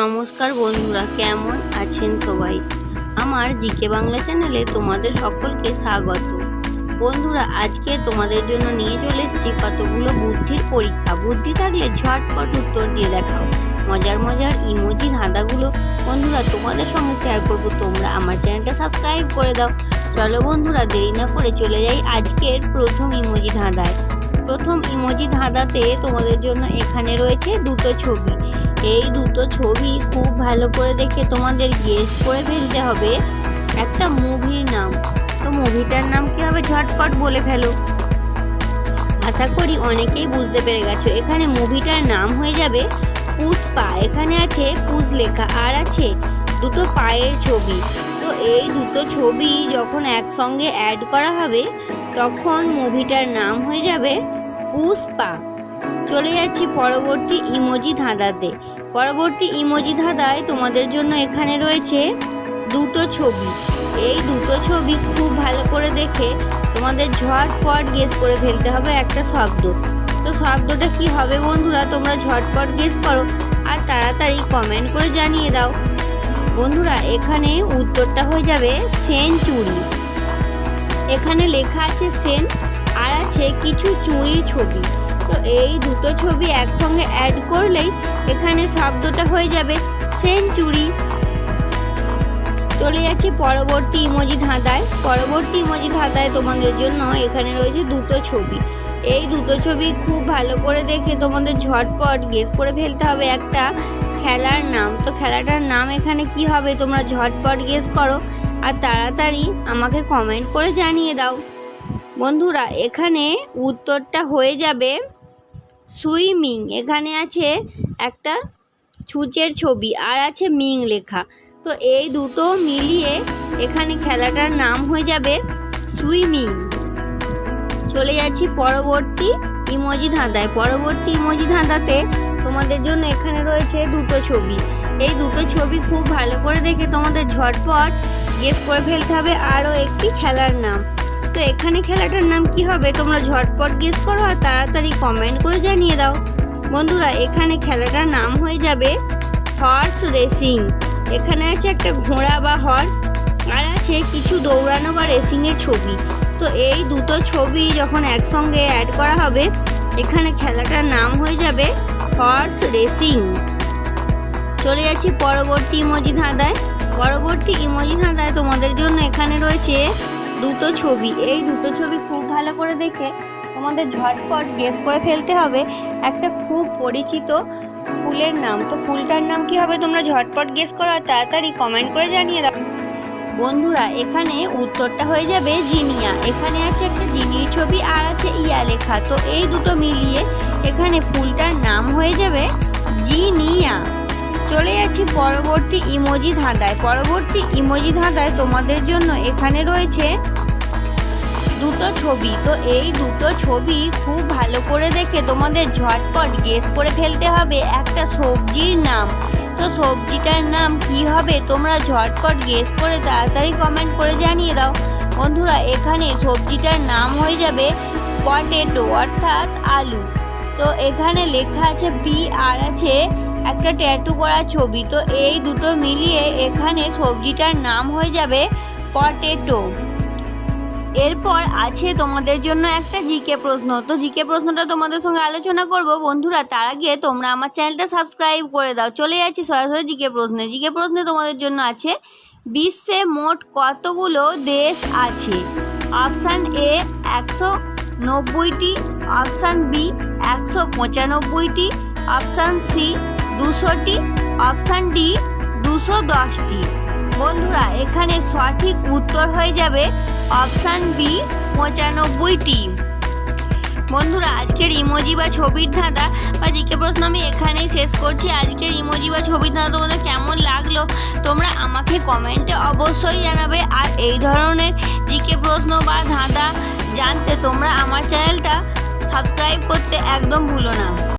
নমস্কার বন্ধুরা, কেমন আছেন সবাই? আমার জিকে বাংলা চ্যানেলে তোমাদের সকলকে স্বাগত। বন্ধুরা, আজকে তোমাদের জন্য নিয়ে চলে এসেছি কতগুলো বুদ্ধির পরীক্ষা। বুদ্ধি থাকলে ঝটপট উত্তর দিয়ে দেখাও। মজার মজার ইমোজি ধাঁধাগুলো। বন্ধুরা, তোমাদের সঙ্গে শেয়ার করব। তোমরা আমার চ্যানেলটা সাবস্ক্রাইব করে দাও। চলো বন্ধুরা, দেরি না করে চলে যাই আজকের প্রথম ইমোজি ধাঁধায়। প্রথম ইমোজি ধাঁধাতে তোমাদের জন্য এখানে রয়েছে দুটো ছবি। এই দুটো ছবি খুব ভালো করে দেখে তোমাদের গেস করে ফেলতে হবে। একটা মুভির নাম। তো মুভিটার নাম কি হবে ঝটপট বলে ফেলো। আশা করি অনেকেই বুঝতে পেরে গেছো। এখানে মুভিটার নাম হয়ে যাবে পুষ্পা। এখানে আছে পুষ লেখা আর আছে দুটো পায়ের ছবি। তো এই দুটো ছবি যখন একসঙ্গে অ্যাড করা হবে, তখন মুভিটার নাম হয়ে যাবে পুষ্পা। চলে যাচ্ছি পরবর্তী ইমোজি ধাঁধাতে। পরবর্তী ইমোজি ধাঁধায় তোমাদের জন্য এখানে রয়েছে দুটো ছবি। এই দুটো ছবি খুব ভালো করে দেখে তোমাদের ঝটপট গেস করে ফেলতে হবে একটা শব্দ। তো শব্দটা কি হবে বন্ধুরা? তোমরা ঝটপট গেস করো আর তাড়াতাড়ি কমেন্ট করে জানিয়ে দাও। বন্ধুরা, এখানে উত্তরটা হয়ে যাবে সেঞ্চুরি। এখানে লেখা আছে সেন, আর আছে কিছু চুড়ির ছবি। তো এই দুটো ছবি একসঙ্গে অ্যাড করলেই এখানে শব্দটা হয়ে যাবে সেঞ্চুরি। চলে যাচ্ছি পরবর্তী ইমোজি ধাঁধায়। পরবর্তী ইমোজি ধাঁধায় তোমাদের জন্য এখানে রয়েছে দুটো ছবি। এই দুটো ছবি খুব ভালো করে দেখে তোমাদের ঝটপট গেস করে ফেলতে হবে একটা খেলার নাম। তো খেলাটার নাম এখানে কি হবে তোমরা ঝটপট গেস করো আর তাড়াতাড়ি আমাকে কমেন্ট করে জানিয়ে দাও। বন্ধুরা, এখানে উত্তরটা হয়ে যাবে সুইমিং। এখানে আছে একটা ছুঁচের ছবি আর আছে মিং লেখা। তো এই দুটো মিলিয়ে এখানে খেলাটার নাম হয়ে যাবে সুইমিং। চলে যাচ্ছি পরবর্তী ইমোজি ধাঁধায়। পরবর্তী ইমোজি ধাঁধাতে তোমাদের জন্য এখানে রয়েছে দুটো ছবি। এই দুটো ছবি খুব ভালো করে দেখে তোমাদের ঝটপট গেস করে ফেলতে হবে। আরও একটি খেলার নাম। তো এখানে খেলাটার নাম কি হবে? তোমরা ঝটপট গেস করো আর তাড়াতাড়ি কমেন্ট করে জানিয়ে দাও। বন্ধুরা, এখানে খেলাটার নাম হয়ে যাবে হর্স রেসিং এখানে আছে একটা ঘোড়া বা হর্স আর আছে কিছু দৌড়ানো বা রেসিংয়ের ছবি। তো এই দুটো ছবি যখন একসঙ্গে অ্যাড করা হবে, এখানে খেলাটার নাম হয়ে যাবে হর্স রেসিং চলে যাচ্ছি পরবর্তী ইমোজি ধাঁধায়। পরবর্তী ইমোজি ধাঁধায় তোমাদের জন্য এখানে রয়েছে দুটো ছবি। এই দুটো ছবি খুব ভালো করে দেখে তোমাদের ঝটপট গেস করে ফেলতে হবে একটা খুব পরিচিত ফুলের নাম। তো ফুলটার নাম কি হবে তোমরা ঝটপট গেস করো তাড়াতাড়ি কমেন্ট করে জানিয়ে দাও। বন্ধুরা, এখানে উত্তরটা হয়ে যাবে জিনিয়া। এখানে আছে একটা জিনির ছবি আর আছে ইয়া লেখা। তো এই দুটো মিলিয়ে এখানে ফুলটার নাম হয়ে যাবে জিনিয়া। চলে যাচ্ছি পরবর্তী ইমোজি ধাঁধায়। পরবর্তী ইমোজি ধাঁধায় তোমাদের জন্য এখানে রয়েছে দুটো ছবি। তো এই দুটো ছবি খুব ভালো করে দেখে তোমাদের ঝটপট গেস করে ফেলতে হবে একটা সবজির নাম। তো সবজিটার নাম কি হবে তোমরা ঝটপট গেস করে তাড়াতাড়ি কমেন্ট করে জানিয়ে দাও। বন্ধুরা, এখানে সবজিটার নাম হয়ে যাবে পটেটো অর্থাৎ আলু। তো এখানে লেখা আছে বি আর আছে একটা ট্যাটু করা ছবি। তো এই দুটো মিলিয়ে এখানে সবজিটার নাম হয়ে যাবে পটেটো এরপর আছে তোমাদের জন্য একটা জিকে প্রশ্ন। তো জিকে প্রশ্নটা তোমাদের সঙ্গে আলোচনা করব। বন্ধুরা, তার আগে তোমরা আমার চ্যানেলটা সাবস্ক্রাইব করে দাও। চলে যাচ্ছি সরাসরি জিকে প্রশ্নে। জিকে প্রশ্নে তোমাদের জন্য আছে, বিশ্বে মোট কতগুলো দেশ আছে? অপশান এ একশো নব্বইটি অপশান বি একশো পঁচানব্বইটি অপশান সি দুশোটি অপশান ডি দুশো দশটি। বন্ধুরা, এখানে সঠিক উত্তর হয়ে যাবে অপশান বি পঁচানব্বইটি। বন্ধুরা, আজকের ইমোজি বা ছবির ধাঁধা বা জিকে প্রশ্ন আমি এখানেই শেষ করছি। আজকের ইমোজি বা ছবির ধাঁধা তোমাদের কেমন লাগল তোমরা আমাকে কমেন্টে অবশ্যই জানাবে। আর এই ধরনের জিকে প্রশ্ন বা ধাঁধা জানতে তোমরা আমার চ্যানেলটা সাবস্ক্রাইব করতে একদম ভুলো না।